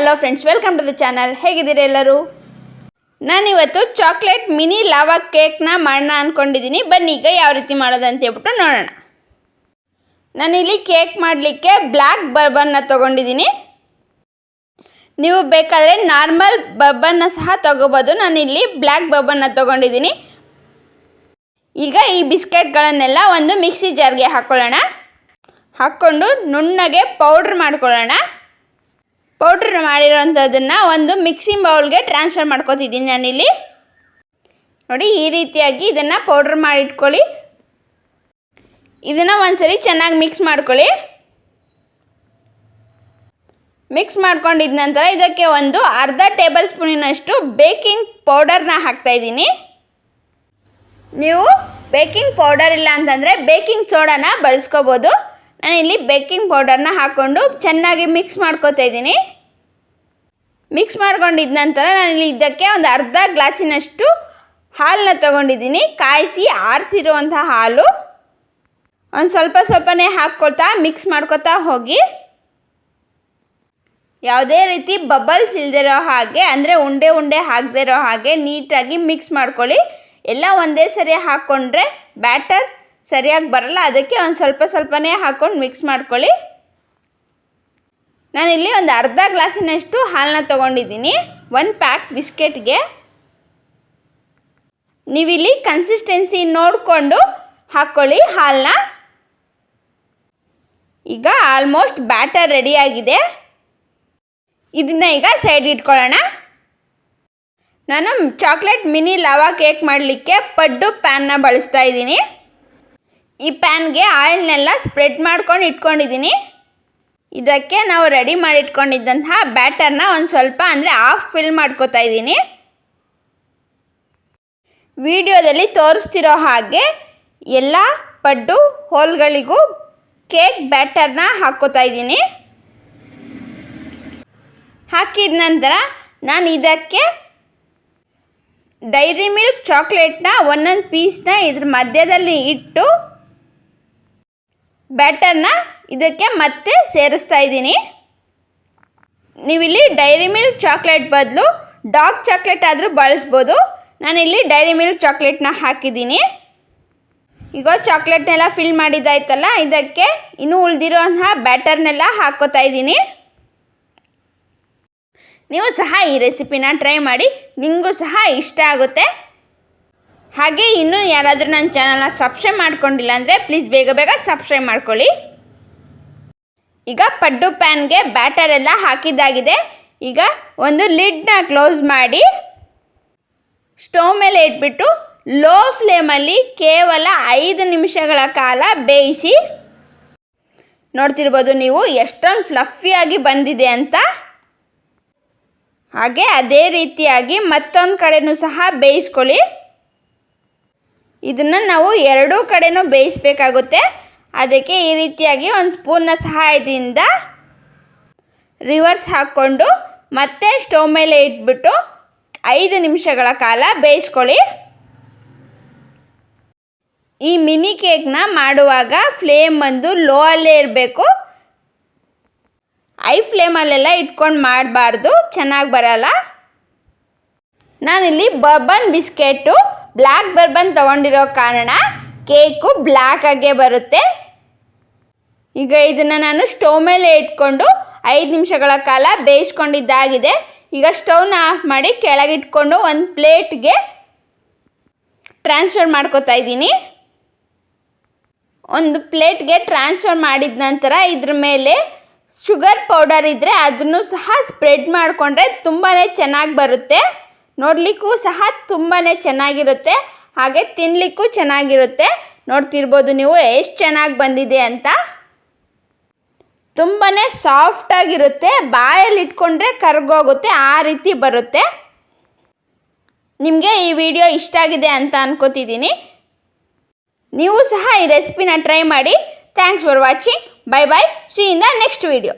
Hello friends welcome to the channel ಹೇಗಿದ್ದೀರಿ ಎಲ್ಲರೂ? ನಾನಿವತ್ತು ಚಾಕ್ಲೇಟ್ ಮಿನಿ ಲಾವಾ ಕೇಕ್ನ ಮಾಡೋಣ ಅಂದ್ಕೊಂಡಿದ್ದೀನಿ ಬನ್ನಿ, ಈಗ ಯಾವ ರೀತಿ ಮಾಡೋದು ಅಂತ ಹೇಳ್ಬಿಟ್ಟು ನೋಡೋಣ. ನಾನಿಲ್ಲಿ ಕೇಕ್ ಮಾಡಲಿಕ್ಕೆ ಬ್ಲ್ಯಾಕ್ ಬರ್ಬನ್ನ ತೊಗೊಂಡಿದ್ದೀನಿ ನೀವು ಬೇಕಾದರೆ ನಾರ್ಮಲ್ ಬರ್ಬನ್ನ ಸಹ ತೊಗೋಬೋದು. ನಾನಿಲ್ಲಿ ಬ್ಲ್ಯಾಕ್ ಬರ್ಬನ್ನ ತೊಗೊಂಡಿದ್ದೀನಿ ಈಗ ಈ ಬಿಸ್ಕೆಟ್ಗಳನ್ನೆಲ್ಲ ಒಂದು ಮಿಕ್ಸಿ ಜಾರ್ಗೆ ಹಾಕ್ಕೊಳ್ಳೋಣ ಹಾಕ್ಕೊಂಡು ನುಣ್ಣಗೆ ಪೌಡ್ರ್ ಮಾಡ್ಕೊಳ್ಳೋಣ. ಪೌಡ್ರ್ ಮಾಡಿರೋಂಥದ್ದನ್ನು ಒಂದು ಮಿಕ್ಸಿಂಗ್ ಬೌಲ್ಗೆ ಟ್ರಾನ್ಸ್ಫರ್ ಮಾಡ್ಕೋತಿದ್ದೀನಿ ನಾನಿಲ್ಲಿ. ನೋಡಿ, ಈ ರೀತಿಯಾಗಿ ಇದನ್ನು ಪೌಡ್ರ್ ಮಾಡಿಟ್ಕೊಳ್ಳಿ. ಇದನ್ನು ಒಂದ್ಸರಿ ಚೆನ್ನಾಗಿ ಮಿಕ್ಸ್ ಮಾಡ್ಕೊಳ್ಳಿ. ಮಿಕ್ಸ್ ಮಾಡ್ಕೊಂಡಿದ ನಂತರ ಇದಕ್ಕೆ ಒಂದು ಅರ್ಧ ಟೇಬಲ್ ಸ್ಪೂನಿನಷ್ಟು ಬೇಕಿಂಗ್ ಪೌಡರ್ನ ಹಾಕ್ತಾ ಇದ್ದೀನಿ ನೀವು ಬೇಕಿಂಗ್ ಪೌಡರ್ ಇಲ್ಲ ಅಂತಂದರೆ ಬೇಕಿಂಗ್ ಸೋಡಾನ ಬಳಸ್ಕೋಬೋದು. ನಾನಿಲ್ಲಿ ಬೇಕಿಂಗ್ ಪೌಡರ್ನ ಹಾಕ್ಕೊಂಡು ಚೆನ್ನಾಗಿ ಮಿಕ್ಸ್ ಮಾಡ್ಕೋತಾ ಇದ್ದೀನಿ. ಮಿಕ್ಸ್ ಮಾಡ್ಕೊಂಡಿದ್ದ ನಂತರ ನಾನಿಲ್ಲಿ ಇದಕ್ಕೆ ಒಂದು ಅರ್ಧ ಗ್ಲಾಸಿನಷ್ಟು ಹಾಲನ್ನ ತೊಗೊಂಡಿದ್ದೀನಿ. ಕಾಯಿಸಿ ಆರಿಸಿರುವಂಥ ಹಾಲು. ಒಂದು ಸ್ವಲ್ಪ ಸ್ವಲ್ಪನೇ ಹಾಕ್ಕೊಳ್ತಾ ಮಿಕ್ಸ್ ಮಾಡ್ಕೊತಾ ಹೋಗಿ. ಯಾವುದೇ ರೀತಿ ಬಬಲ್ಸ್ ಇಲ್ದಿರೋ ಹಾಗೆ, ಅಂದರೆ ಉಂಡೆ ಉಂಡೆ ಹಾಕದೇ ಇರೋ ಹಾಗೆ ನೀಟಾಗಿ ಮಿಕ್ಸ್ ಮಾಡ್ಕೊಳ್ಳಿ. ಎಲ್ಲ ಒಂದೇ ಸರಿ ಹಾಕ್ಕೊಂಡ್ರೆ ಬ್ಯಾಟರ್ ಸರಿಯಾಗಿ ಬರಲ್ಲ, ಅದಕ್ಕೆ ಒಂದು ಸ್ವಲ್ಪ ಸ್ವಲ್ಪನೇ ಹಾಕ್ಕೊಂಡು ಮಿಕ್ಸ್ ಮಾಡ್ಕೊಳ್ಳಿ. ನಾನಿಲ್ಲಿ ಒಂದು ಅರ್ಧ ಗ್ಲಾಸಿನಷ್ಟು ಹಾಲನ್ನ ತೊಗೊಂಡಿದ್ದೀನಿ ಒನ್ ಪ್ಯಾಕ್ ಬಿಸ್ಕೆಟ್ಗೆ. ನೀವಿಲ್ಲಿ ಕನ್ಸಿಸ್ಟೆನ್ಸಿ ನೋಡಿಕೊಂಡು ಹಾಕ್ಕೊಳ್ಳಿ ಹಾಲನ್ನ ಈಗ ಆಲ್ಮೋಸ್ಟ್ ಬ್ಯಾಟರ್ ರೆಡಿಯಾಗಿದೆ ಇದನ್ನ ಈಗ ಸೈಡ್ ಇಟ್ಕೊಳ್ಳೋಣ. ನಾನು ಚಾಕ್ಲೇಟ್ ಮಿನಿ ಲವಾ ಕೇಕ್ ಮಾಡಲಿಕ್ಕೆ ಪಡ್ಡು ಪ್ಯಾನ್ನ ಬಳಸ್ತಾ ಇದ್ದೀನಿ. ಈ ಪ್ಯಾನ್ಗೆ ಆಯಿಲ್ನೆಲ್ಲ ಸ್ಪ್ರೆಡ್ ಮಾಡ್ಕೊಂಡು ಇಟ್ಕೊಂಡಿದ್ದೀನಿ. ಇದಕ್ಕೆ ನಾವು ರೆಡಿ ಮಾಡಿಟ್ಕೊಂಡಿದ್ದಂತಹ ಬ್ಯಾಟರ್ನ ಒಂದು ಸ್ವಲ್ಪ ಅಂದರೆ ಹಾಫ್ ಫಿಲ್ ಮಾಡ್ಕೋತಾ ಇದ್ದೀನಿ. ವಿಡಿಯೋದಲ್ಲಿ ತೋರಿಸ್ತಿರೋ ಹಾಗೆ ಎಲ್ಲ ಪಡ್ಡು ಹೋಲ್ಗಳಿಗೂ ಕೇಕ್ ಬ್ಯಾಟರ್ನ ಹಾಕ್ಕೋತಾ ಇದ್ದೀನಿ. ಹಾಕಿದ ನಂತರ ನಾನು ಇದಕ್ಕೆ ಡೈರಿ ಮಿಲ್ಕ್ ಚಾಕ್ಲೇಟ್ನ ಒಂದೊಂದು ಪೀಸ್ನ ಇದ್ರ ಮಧ್ಯದಲ್ಲಿ ಇಟ್ಟು ಬ್ಯಾಟರ್ನ ಇದಕ್ಕೆ ಮತ್ತೆ ಸೇರಿಸ್ತಾ ಇದ್ದೀನಿ. ನೀವಿಲ್ಲಿ ಡೈರಿ ಮಿಲ್ಕ್ ಚಾಕ್ಲೇಟ್ ಬದಲು ಡಾರ್ಕ್ ಚಾಕ್ಲೇಟ್ ಆದರೂ ಬಳಸ್ಬೋದು. ನಾನಿಲ್ಲಿ ಡೈರಿ ಮಿಲ್ಕ್ ಚಾಕ್ಲೇಟ್ನ ಹಾಕಿದ್ದೀನಿ. ಈಗ ಚಾಕ್ಲೇಟ್ನೆಲ್ಲ ಫಿಲ್ ಮಾಡಿದ್ದಾಯ್ತಲ್ಲ ಇದಕ್ಕೆ ಇನ್ನೂ ಉಳಿದಿರೋಂತಹ ಬ್ಯಾಟರ್ನೆಲ್ಲ ಹಾಕೋತಾ ಇದ್ದೀನಿ. ನೀವು ಸಹ ಈ ರೆಸಿಪಿನ ಟ್ರೈ ಮಾಡಿ, ನಿಮಗೂ ಸಹ ಇಷ್ಟ ಆಗುತ್ತೆ. ಹಾಗೆ ಇನ್ನೂ ಯಾರಾದರೂ ನನ್ನ ಚಾನಲ್ನ ಸಬ್ಸ್ಕ್ರೈಬ್ ಮಾಡ್ಕೊಂಡಿಲ್ಲ ಅಂದರೆ ಪ್ಲೀಸ್ ಬೇಗ ಬೇಗ ಸಬ್ಸ್ಕ್ರೈಬ್ ಮಾಡ್ಕೊಳ್ಳಿ. ಈಗ ಪಡ್ಡು ಪ್ಯಾನ್ಗೆ ಬ್ಯಾಟರ್ ಎಲ್ಲ ಹಾಕಿದ್ದಾಗಿದೆ. ಈಗ ಒಂದು ಲಿಡ್ನ ಕ್ಲೋಸ್ ಮಾಡಿ ಸ್ಟವ್ ಮೇಲೆ ಇಟ್ಬಿಟ್ಟು ಲೋ ಫ್ಲೇಮಲ್ಲಿ ಕೇವಲ ಐದು ನಿಮಿಷಗಳ ಕಾಲ ಬೇಯಿಸಿ, ನೋಡ್ತಿರ್ಬೋದು ನೀವು ಎಷ್ಟೊಂದು ಫ್ಲಫಿಯಾಗಿ ಬಂದಿದೆ ಅಂತ. ಹಾಗೆ ಅದೇ ರೀತಿಯಾಗಿ ಮತ್ತೊಂದು ಕಡೆನೂ ಸಹ ಬೇಯಿಸ್ಕೊಳ್ಳಿ. ಇದನ್ನು ನಾವು ಎರಡೂ ಕಡೆನೂ ಬೇಯಿಸ್ಬೇಕಾಗುತ್ತೆ. ಅದಕ್ಕೆ ಈ ರೀತಿಯಾಗಿ ಒಂದು ಸ್ಪೂನ್ನ ಸಹಾಯದಿಂದ ರಿವರ್ಸ್ ಹಾಕ್ಕೊಂಡು ಮತ್ತೆ ಸ್ಟವ್ ಮೇಲೆ ಇಟ್ಬಿಟ್ಟು ಐದು ನಿಮಿಷಗಳ ಕಾಲ ಬೇಯಿಸ್ಕೊಳ್ಳಿ. ಈ ಮಿನಿ ಕೇಕ್ನ ಮಾಡುವಾಗ ಫ್ಲೇಮ್ ಬಂದು ಲೋ ಅಲ್ಲೇ ಇರಬೇಕು. ಐ ಫ್ಲೇಮಲ್ಲೆಲ್ಲ ಇಟ್ಕೊಂಡು ಮಾಡಬಾರ್ದು, ಚೆನ್ನಾಗಿ ಬರಲ್ಲ. ನಾನಿಲ್ಲಿ ಬರ್ಬನ್ ಬಿಸ್ಕೆಟು ಬ್ಲ್ಯಾಕ್ ಬರ್ಬನ್ ತಗೊಂಡಿರೋ ಕಾರಣ ಕೇಕು ಬ್ಲ್ಯಾಕ್ ಆಗೇ ಬರುತ್ತೆ. ಈಗ ಇದನ್ನು ನಾನು ಸ್ಟವ್ ಮೇಲೆ ಇಟ್ಕೊಂಡು ಐದು ನಿಮಿಷಗಳ ಕಾಲ ಬೇಯಿಸ್ಕೊಂಡಿದ್ದಾಗಿದೆ. ಈಗ ಸ್ಟವ್ನ ಆಫ್ ಮಾಡಿ ಕೆಳಗಿಟ್ಕೊಂಡು ಒಂದು ಪ್ಲೇಟ್ಗೆ ಟ್ರಾನ್ಸ್ಫರ್ ಮಾಡ್ಕೋತಾ ಇದ್ದೀನಿ. ಒಂದು ಪ್ಲೇಟ್ಗೆ ಟ್ರಾನ್ಸ್ಫರ್ ಮಾಡಿದ ನಂತರ ಇದ್ರ ಮೇಲೆ ಶುಗರ್ ಪೌಡರ್ ಇದ್ದರೆ ಅದನ್ನು ಸಹ ಸ್ಪ್ರೆಡ್ ಮಾಡಿಕೊಂಡ್ರೆ ತುಂಬಾ ಚೆನ್ನಾಗಿ ಬರುತ್ತೆ. ನೋಡಲಿಕ್ಕೂ ಸಹ ತುಂಬಾ ಚೆನ್ನಾಗಿರುತ್ತೆ. ಹಾಗೆ ತಿನ್ನಲಿಕ್ಕೂ ಚೆನ್ನಾಗಿರುತ್ತೆ. ನೋಡ್ತಿರ್ಬೋದು ನೀವು ಎಷ್ಟು ಚೆನ್ನಾಗಿ ಬಂದಿದೆ ಅಂತ. ತುಂಬಾ ಸಾಫ್ಟಾಗಿರುತ್ತೆ ಬಾಯಲ್ಲಿ ಇಟ್ಕೊಂಡ್ರೆ ಕರ್ಗೋಗುತ್ತೆ, ಆ ರೀತಿ ಬರುತ್ತೆ. ನಿಮಗೆ ಈ ವಿಡಿಯೋ ಇಷ್ಟ ಆಗಿದೆ ಅಂತ ಅನ್ಕೋತಿದ್ದೀನಿ. ನೀವು ಸಹ ಈ ರೆಸಿಪಿನ ಟ್ರೈ ಮಾಡಿ. Thanks for watching bye bye see in the next video